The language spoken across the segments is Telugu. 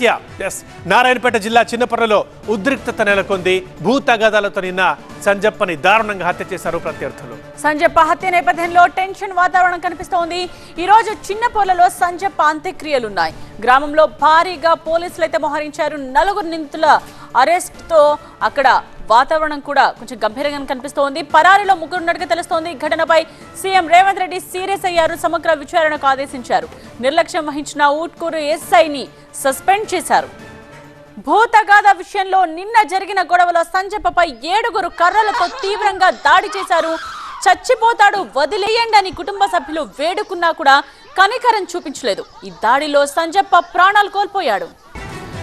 హత్య ఎస్ నారాయణపేట జిల్లా చిన్నపర్రలో ఉద్రిక్తత నెలకొంది. భూ తగాదాలతో నిన్న సంజప్పని దారుణంగా హత్య చేశారు ప్రత్యర్థులు. సంజప్ప హత్య నేపథ్యంలో టెన్షన్ వాతావరణం కనిపిస్తోంది. ఈ రోజు చిన్నపోలలో సంజప్ప అంత్యక్రియలున్నాయి. గ్రామంలో భారీగా పోలీసులు అయితే మోహరించారు. నలుగురు నిందితుల అరెస్ట్తో అక్కడ వాతావరణం కూడా కొంచెం గంభీరంగా కనిపిస్తోంది. పరారీలో ముగ్గురు ఉన్నట్టుగా తెలుస్తోంది. ఈ ఘటనపై సీఎం రేవంత్ రెడ్డి సీరియస్ అయ్యారు. సమగ్ర విచారణకు ఆదేశించారు. నిర్లక్ష్యం వహించిన ఊట్కూరు ఎస్ఐని సస్పెండ్ చేశారు. భూతగాథ విషయంలో నిన్న జరిగిన గొడవలో సంజప్పపై ఏడుగురు కర్రలతో తీవ్రంగా దాడి చేశారు. చచ్చిపోతాడు వదిలేయండి అని కుటుంబ సభ్యులు వేడుకున్నా కూడా కనికరం చూపించలేదు. ఈ దాడిలో సంజప్ప ప్రాణాలు కోల్పోయాడు.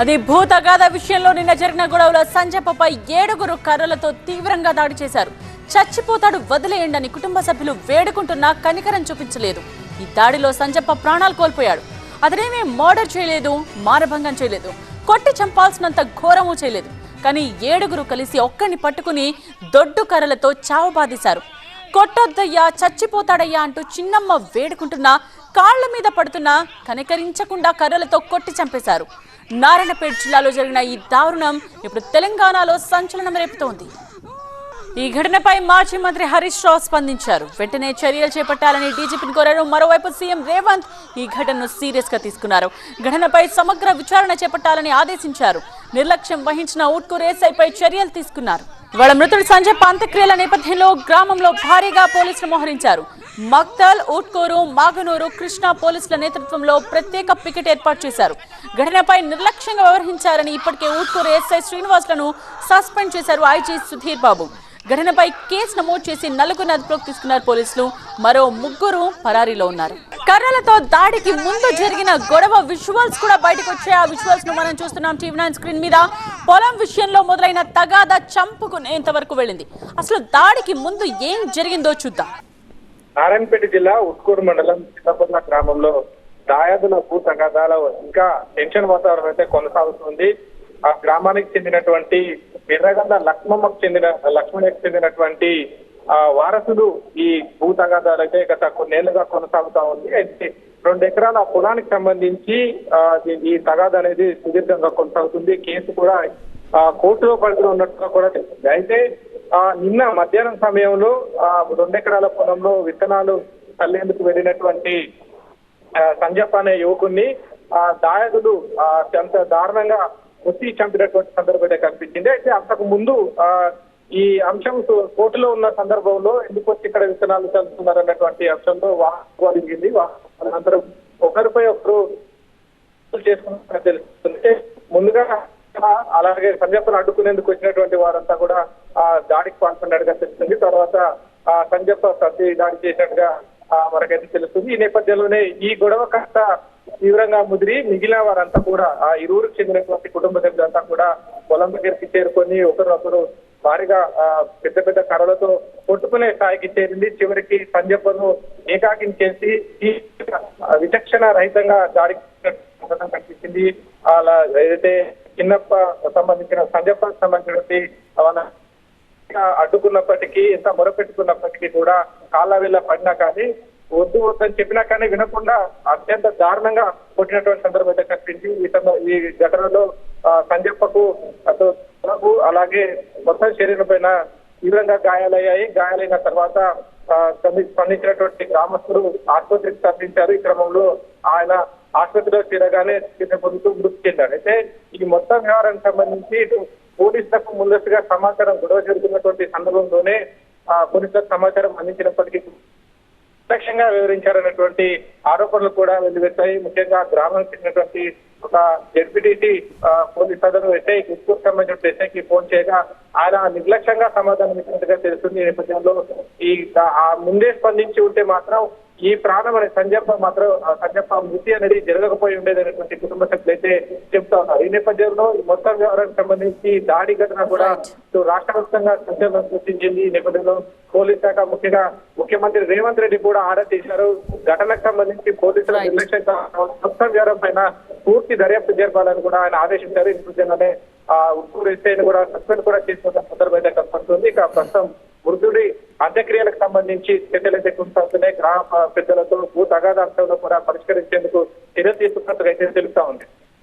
అది భూతగాథ విషయంలో నిన్న జరిగిన గొడవలో సంజప్పపై ఏడుగురు కర్రలతో తీవ్రంగా దాడి చేశారు. చచ్చిపోతాడు వదిలేయండి అని కుటుంబ సభ్యులు వేడుకుంటున్నా కనికరం చూపించలేదు. ఈ దాడిలో సంజప్ప ప్రాణాలు కోల్పోయాడు. అతనేమీ మర్డర్ చేయలేదు మానభంగం చేయలేదు కొట్టి చంపాల్సినంత ఘోరము చేయలేదు. కానీ ఏడుగురు కలిసి ఒక్కడిని పట్టుకుని దొడ్డు కర్రలతో చావబాదీశారు కొట్టొద్దయ్యా చచ్చిపోతాడయ్యా అంటూ చిన్నమ్మ వేడుకుంటున్నా కాళ్ళ మీద పడుతున్నా కనికరించకుండా కర్రలతో కొట్టి చంపేశారు. నారాయణపేట జిల్లాలో జరిగిన ఈ దారుణం ఇప్పుడు తెలంగాణలో సంచలనం రేపుతోంది. ఈ ఘటనపై మాజీ మంత్రి హరీష్ రావు స్పందించారు. వెంటనే చర్యలు చేపట్టాలని డీజీపీని కోరారు. మరోవైపు సీఎం రేవంత్ ఈ ఘటనను సీరియస్గా తీసుకున్నారు. ఘటనపై సమగ్ర విచారణ చేపట్టాలని ఆదేశించారు. నిర్లక్ష్యం వహించిన ఊట్కూరు రేసైపై చర్యలు తీసుకున్నారు. వాళ్ళ మృతుడు సంజయ్ అంత్యక్రియల నేపథ్యంలో గ్రామంలో భారీగా పోలీసులు మోహరించారు. మక్తల్ ఊట్కూరు మాగనూరు కృష్ణా పోలీసుల నేతృత్వంలో ప్రత్యేక పికెట్ ఏర్పాటు చేశారు. ఘటనపై నిర్లక్ష్యంగా వ్యవహరించారని ఇప్పటికే ఊట్కూరు ఎస్ఐ శ్రీనివాసులను సస్పెండ్ చేశారు ఐజీ సుధీర్ బాబు. ఘటనపై కేసు నమోదు చేసి నలుగురిని అదుపులోకి తీసుకున్నారు పోలీసులు. మరో ముగ్గురు పరారీలో ఉన్నారు. కర్రలతో దాడికి ముందు జరిగిన గొడవ విజువల్స్ కూడా బయటకు వచ్చాయి. ఆ విజువల్స్ను మనం చూస్తున్నాం టీవీ నైన్ స్క్రీన్ మీద. పొలం విషయంలో మొదలైన తగాదా చంపుకునేంత వరకు వెళ్ళింది. అసలు దాడికి ముందు ఏం జరిగిందో చూద్దాం. నారాయణపేట జిల్లా ఉట్కూరు మండలం చిన్నపల్ల గ్రామంలో దాయాదుల భూ తగాదాల ఇంకా టెన్షన్ వాతావరణం అయితే కొనసాగుతుంది. ఆ గ్రామానికి చెందినటువంటి ఎర్రగంద లక్ష్మమ్మకు చెందిన లక్ష్మణికి చెందినటువంటి ఆ వారసులు ఈ భూ తగాదాలు అయితే గత కొన్నేళ్ళుగా కొనసాగుతా ఉంది. అయితే రెండు ఎకరాల పొలానికి సంబంధించి ఆ ఈ- ఈ తగాద అనేది సుదీర్ఘంగా కొనసాగుతుంది. కేసు కూడా ఆ కోర్టులో పరిధిలో ఉన్నట్టుగా కూడా తెలిసింది అయితే నిన్న మధ్యాహ్నం సమయంలో ఆ రెండెకరాల పొలంలో విత్తనాలు చల్లేందుకు వెళ్ళినటువంటి సంజప్ అనే యువకుడిని ఆ దాయకులు ఆ ఎంత దారుణంగా వచ్చి చంపినటువంటి సందర్భం అయితే కనిపించింది. అయితే అంతకు ముందు ఆ ఈ అంశం కోర్టులో ఉన్న సందర్భంలో ఎందుకు వచ్చి ఇక్కడ విత్తనాలు చల్లుతున్నారు అన్నటువంటి అంశంలో వాస్తవాలు జరిగింది. వా- ఒకరిపై ఒకరు చేసుకున్నట్టు తెలుస్తుంది. ముందుగా అలాగే సంజప్పను అడ్డుకునేందుకు వచ్చినటువంటి వారంతా కూడా ఆ దాడికి పాల్పడినట్టుగా తెలుస్తుంది. తర్వాత ఆ సంజప్ప ప్రతి దాడి చేసినట్టుగా ఆ, మనకైతే తెలుస్తుంది. ఈ నేపథ్యంలోనే ఈ గొడవ కాస్త తీవ్రంగా ముదిరి మిగిలిన వారంతా కూడా ఆ ఇరువురికి చెందినటువంటి కుటుంబ సభ్యులంతా కూడా పొలం దగ్గరికి చేరుకొని ఒకరినొకరు భారీగా ఆ, పెద్ద పెద్ద కర్రలతో కొట్టుకునే స్థాయికి చేరింది. చివరికి సంజప్పను ఏకాకిని చేసి విచక్షణ రహితంగా దాడికి కనిపించింది. అలా ఏదైతే చిన్నప్ప సంబంధించిన సంజప్ప సంబంధించినటువంటి అడ్డుకున్నప్పటికీ ఎంత మొరపెట్టుకున్నప్పటికీ కూడా కాళ్ళ వేళ్ళ పడినా కానీ వద్దు వద్దని చెప్పినా కానీ వినకుండా అత్యంత దారుణంగా కొట్టినటువంటి సందర్భం అయితే కనిపించి ఈ ఈ ఘటనలో సంజప్పకు అతను అలాగే మొత్తం శరీరం పైన తీవ్రంగా గాయాలయ్యాయి. గాయాలైన తర్వాత స్పందించినటువంటి గ్రామస్తులు ఆసుపత్రికి తరలించారు. ఈ క్రమంలో ఆయన ఆసుపత్రిలో చేరగానే చిన్న పొందుతూ మృతి చెందాడు అయితే ఈ మొత్తం వ్యవహారానికి సంబంధించి ఇటు పోలీసులకు ముందస్తుగా సమాచారం గొడవ జరుగుతున్నటువంటి సందర్భంలోనే ఆ పోలీసులకు సమాచారం అందించినప్పటికీ నిర్లక్ష్యంగా వివరించారన్నటువంటి ఆరోపణలు కూడా వెల్లువెత్తాయి. ముఖ్యంగా గ్రామానికి చెందినటువంటి ఒక జెడ్పీటీసీ పోలీస్ సదరు ఎస్ఐ గుర్తుకు సంబంధించిన ఎస్ఐకి ఫోన్ చేయగా ఆయన నిర్లక్ష్యంగా సమాధానం ఇచ్చినట్టుగా తెలుస్తుంది ఈ నేపథ్యంలో. ఈ ముందే స్పందించి ఉంటే మాత్రం ఈ ప్రాణం అనే సంజప్ప మాత్రం సంజప్ప మృతి అనేది జరగకపోయి ఉండేది అనేటువంటి కుటుంబ సభ్యులు అయితే చెప్తా ఉన్నారు. ఈ నేపథ్యంలో ఈ మొత్తం వ్యవహారానికి సంబంధించి దాడి ఘటన కూడా రాష్ట్ర వ్యాప్తంగా సంచలనం సృష్టించింది. ఈ నేపథ్యంలో పోలీస్ శాఖ ముఖ్యంగా ముఖ్యమంత్రి రేవంత్ రెడ్డి కూడా ఆర్డర్ చేశారు. ఘటనకు సంబంధించి పోలీసుల. నిర్లక్ష్యం మొత్తం వ్యవహారం పైన పూర్తి దర్యాప్తు జరపాలని కూడా ఆయన ఆదేశించారు. ఈ నేపథ్యంలోనే ఆ ఉత్తూరు ఎస్ఐని కూడా సస్పెండ్ కూడా చేసిన సందర్భం అయితే కనపడుతుంది. ఇక ప్రస్తుతం మృతుడి అంత్యక్రియలకు సంబంధించి చర్యలు అయితే కొనసాగుతున్నాయి. గ్రామ పెద్దలతో భూ తగాదాంశంలో కూడా పరిష్కరించేందుకు చర్యలు తీసుకున్నట్టుగా అయితే తెలుస్తా ఉంది.